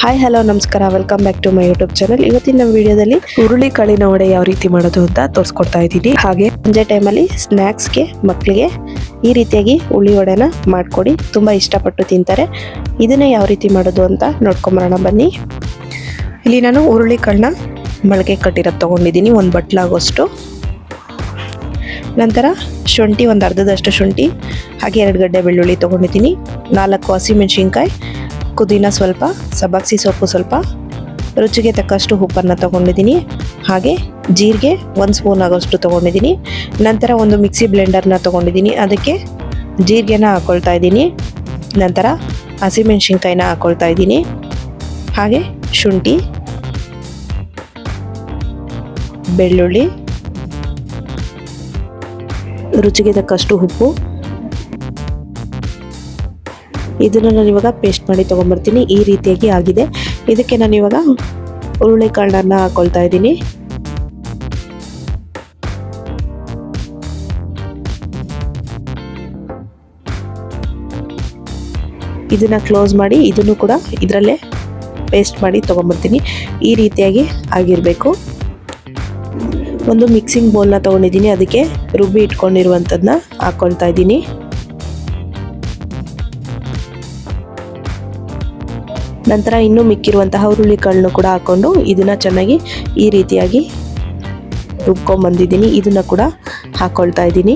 Hi hello ನಮಸ್ಕಾರ. Welcome back to my YouTube channel ಇವತ್ತಿನ ನಮ್ಮ ವಿಡಿಯೋದಲ್ಲಿ ಹುರುಳಿ ಕಾಳಿನ ವಡೆ ಯಾವ ರೀತಿ ಮಾಡೋದು ಅಂತ ತೋರಿಸ್ಕೊಡ್ತಾ ಇದ್ದೀನಿ. ಹಾಗೆ ಸಂಜೆ ಟೈಮಲ್ಲಿ ಸ್ನ್ಯಾಕ್ಸ್ಗೆ ಮಕ್ಕಳಿಗೆ ಈ ರೀತಿಯಾಗಿ ಹುಳಿ ವಡೆನ ಮಾಡಿಕೊಡಿ. ತುಂಬ ಇಷ್ಟಪಟ್ಟು ತಿಂತಾರೆ. ಇದನ್ನೇ ಯಾವ ರೀತಿ ಮಾಡೋದು ಅಂತ ನೋಡ್ಕೊಂಬರೋಣ. ಬನ್ನಿ. ಇಲ್ಲಿ ನಾನು ಹುರುಳಿ ಕಾಳನ್ನ ಮೊಳಕೆ ಕಟ್ಟಿರೋದು ತೊಗೊಂಡಿದ್ದೀನಿ. ಒಂದು ಬಟ್ಲಾಗೋಷ್ಟು ನಂತರ ಶುಂಠಿ, ಒಂದು ಅರ್ಧದಷ್ಟು ಶುಂಠಿ, ಹಾಗೆ ಎರಡು ಗಡ್ಡೆ ಬೆಳ್ಳುಳ್ಳಿ ತೊಗೊಂಡಿದ್ದೀನಿ. ನಾಲ್ಕು ಹಸಿಮೆಣಸಿನ್ಕಾಯಿ ಪುದೀನ ಸ್ವಲ್ಪ ಸಬಾಕ್ಸಿ ಸೊಪ್ಪು ಸ್ವಲ್ಪ, ರುಚಿಗೆ ತಕ್ಕಷ್ಟು ಉಪ್ಪನ್ನು ತೊಗೊಂಡಿದ್ದೀನಿ. ಹಾಗೆ ಜೀರಿಗೆ ಒಂದು ಸ್ಪೂನ್ ಆಗೋಷ್ಟು ತೊಗೊಂಡಿದ್ದೀನಿ. ನಂತರ ಒಂದು ಮಿಕ್ಸಿ ಬ್ಲೆಂಡರ್ನ ತೊಗೊಂಡಿದ್ದೀನಿ. ಅದಕ್ಕೆ ಜೀರಿಗೆನ ಹಾಕ್ಕೊಳ್ತಾ ಇದ್ದೀನಿ. ನಂತರ ಹಸಿಮೆಣಸಿನ್ಕಾಯಿನ ಹಾಕ್ಕೊಳ್ತಾ ಇದ್ದೀನಿ. ಹಾಗೆ ಶುಂಠಿ, ಬೆಳ್ಳುಳ್ಳಿ, ರುಚಿಗೆ ತಕ್ಕಷ್ಟು ಉಪ್ಪು ಇದನ್ನು ನಾನು ಇವಾಗ ಪೇಸ್ಟ್ ಮಾಡಿ ತೊಗೊಂಬರ್ತೀನಿ. ಈ ರೀತಿಯಾಗಿ ಆಗಿದೆ. ಇದಕ್ಕೆ ನಾನು ಇವಾಗ ಹುರುಳಿ ಕಾಳನ್ನ ಹಾಕೊಳ್ತಾ ಇದ್ದೀನಿ. ಇದನ್ನ ಕ್ಲೋಸ್ ಮಾಡಿ ಇದನ್ನು ಕೂಡ ಇದರಲ್ಲೇ ಪೇಸ್ಟ್ ಮಾಡಿ ತೊಗೊಂಬರ್ತೀನಿ. ಈ ರೀತಿಯಾಗಿ ಆಗಿರಬೇಕು. ಒಂದು ಮಿಕ್ಸಿಂಗ್ ಬೌಲ್ನ ತೊಗೊಂಡಿದ್ದೀನಿ. ಅದಕ್ಕೆ ರುಬ್ಬಿ ಇಟ್ಕೊಂಡಿರುವಂಥದ್ದನ್ನ ಹಾಕ್ಕೊಳ್ತಾ ಇದ್ದೀನಿ. ನಂತರ ಇನ್ನೂ ಮಿಕ್ಕಿರುವಂತಹ ಹುರುಳಿ ಕಾಳನ್ನು ಕೂಡ ಹಾಕ್ಕೊಂಡು ಇದನ್ನು ಚೆನ್ನಾಗಿ ಈ ರೀತಿಯಾಗಿ ರುಬ್ಕೊಂಬಂದಿದ್ದೀನಿ. ಇದನ್ನು ಕೂಡ ಹಾಕ್ಕೊಳ್ತಾ ಇದ್ದೀನಿ.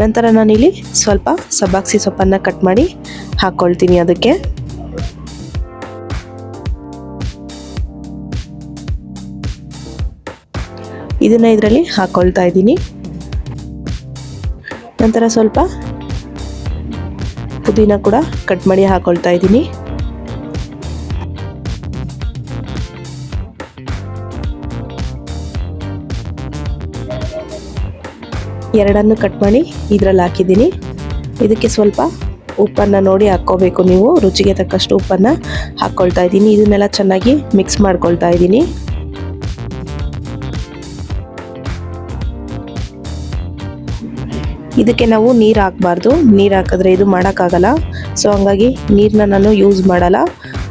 ನಂತರ ನಾನಿಲ್ಲಿ ಸ್ವಲ್ಪ ಸಬ್ಬಾಕ್ಸಿ ಸೊಪ್ಪನ್ನು ಕಟ್ ಮಾಡಿ ಹಾಕ್ಕೊಳ್ತೀನಿ ಅದಕ್ಕೆ. ಇದನ್ನ ಇದರಲ್ಲಿ ಹಾಕೊಳ್ತಾ ಇದ್ದೀನಿ. ನಂತರ ಸ್ವಲ್ಪ ಪುದೀನ ಕೂಡ ಕಟ್ ಮಾಡಿ ಹಾಕೊಳ್ತಾ ಇದ್ದೀನಿ. ಎರಡನ್ನು ಕಟ್ ಮಾಡಿ ಇದರಲ್ಲಿ ಹಾಕಿದ್ದೀನಿ. ಇದಕ್ಕೆ ಸ್ವಲ್ಪ ಉಪ್ಪನ್ನು ನೋಡಿ ಹಾಕ್ಕೋಬೇಕು ನೀವು. ರುಚಿಗೆ ತಕ್ಕಷ್ಟು ಉಪ್ಪನ್ನು ಹಾಕ್ಕೊಳ್ತಾ ಇದ್ದೀನಿ. ಇದನ್ನೆಲ್ಲ ಚೆನ್ನಾಗಿ ಮಿಕ್ಸ್ ಮಾಡ್ಕೊಳ್ತಾ ಇದ್ದೀನಿ. ಇದಕ್ಕೆ ನಾವು ನೀರು ಹಾಕಬಾರ್ದು. ನೀರು ಹಾಕಿದ್ರೆ ಇದು ಮಾಡೋಕ್ಕಾಗಲ್ಲ. ಸೊ ಹಂಗಾಗಿ ನೀರನ್ನ ನಾನು ಯೂಸ್ ಮಾಡಲ್ಲ.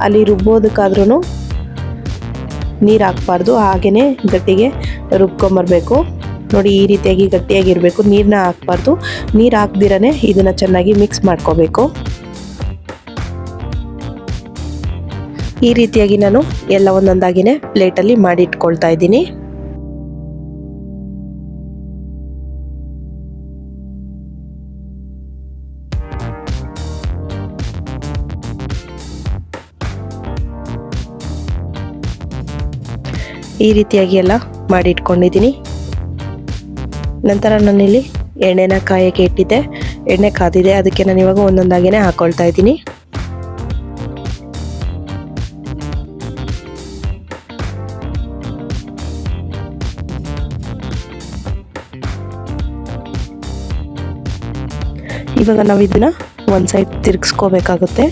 ಅಲ್ಲಿ ರುಬ್ಬೋದಕ್ಕಾದ್ರೂ ನೀರು ಹಾಕಬಾರ್ದು. ಹಾಗೆಯೇ ಗಟ್ಟಿಗೆ ರುಬ್ಕೊಂಬರ್ಬೇಕು. ನೋಡಿ, ಈ ರೀತಿಯಾಗಿ ಗಟ್ಟಿಯಾಗಿರಬೇಕು ನೀರನ್ನ ಹಾಕ್ಬಾರ್ದು. ನೀರು ಹಾಕ್ದಿರೇ ಇದನ್ನು ಚೆನ್ನಾಗಿ ಮಿಕ್ಸ್ ಮಾಡ್ಕೋಬೇಕು. ಈ ರೀತಿಯಾಗಿ ನಾನು ಎಲ್ಲ ಒಂದೊಂದಾಗಿನೇ ಪ್ಲೇಟಲ್ಲಿ ಮಾಡಿಟ್ಕೊಳ್ತಾ ಇದ್ದೀನಿ. ಈ ರೀತಿಯಾಗಿ ಎಲ್ಲ ಮಾಡಿ ಇಟ್ಕೊಂಡಿದ್ದೀನಿ ನಂತರ ನಾನಿಲ್ಲಿ ಎಣ್ಣೆನ ಕಾಯಕ್ಕೆ ಇಟ್ಟಿದ್ದೆ. ಎಣ್ಣೆ ಕಾದಿದೆ. ಅದಕ್ಕೆ ನಾನು ಇವಾಗ ಒಂದೊಂದಾಗಿನೇ ಹಾಕೊಳ್ತಾ ಇದ್ದೀನಿ. ಇವಾಗ ನಾವು ಇದನ್ನ ಒಂದು ಸೈಡ್ ತಿರ್ಗಿಸ್ಕೋಬೇಕಾಗುತ್ತೆ.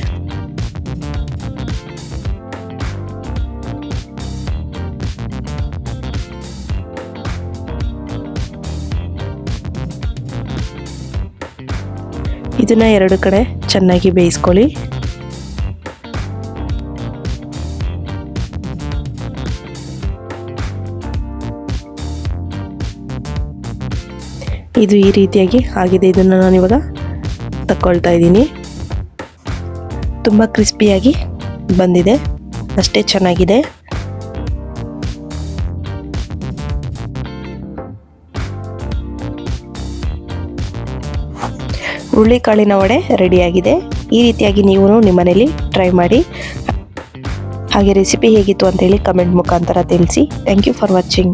ಇದನ್ನ ಎರಡು ಕಡೆ ಚೆನ್ನಾಗಿ ಬೇಯಿಸ್ಕೊಳ್ಳಿ. ಇದು ಈ ರೀತಿಯಾಗಿ ಆಗಿದೆ. ಇದನ್ನು ನಾನು ಇವಾಗ ತಕ್ಕೊಳ್ತಾ ಇದ್ದೀನಿ. ತುಂಬ ಕ್ರಿಸ್ಪಿಯಾಗಿ ಬಂದಿದೆ. ಅಷ್ಟೇ ಚೆನ್ನಾಗಿದೆ. ಹುರುಳಿಕಾಳಿನ ವಡೆ ರೆಡಿಯಾಗಿದೆ. ಈ ರೀತಿಯಾಗಿ ನೀವು ನಿಮ್ಮ ಮನೇಲಿ ಟ್ರೈ ಮಾಡಿ. ಹಾಗೆ ರೆಸಿಪಿ ಹೇಗಿತ್ತು ಅಂತೇಳಿ ಕಮೆಂಟ್ ಮುಖಾಂತರ ತಿಳಿಸಿ. Thank you for watching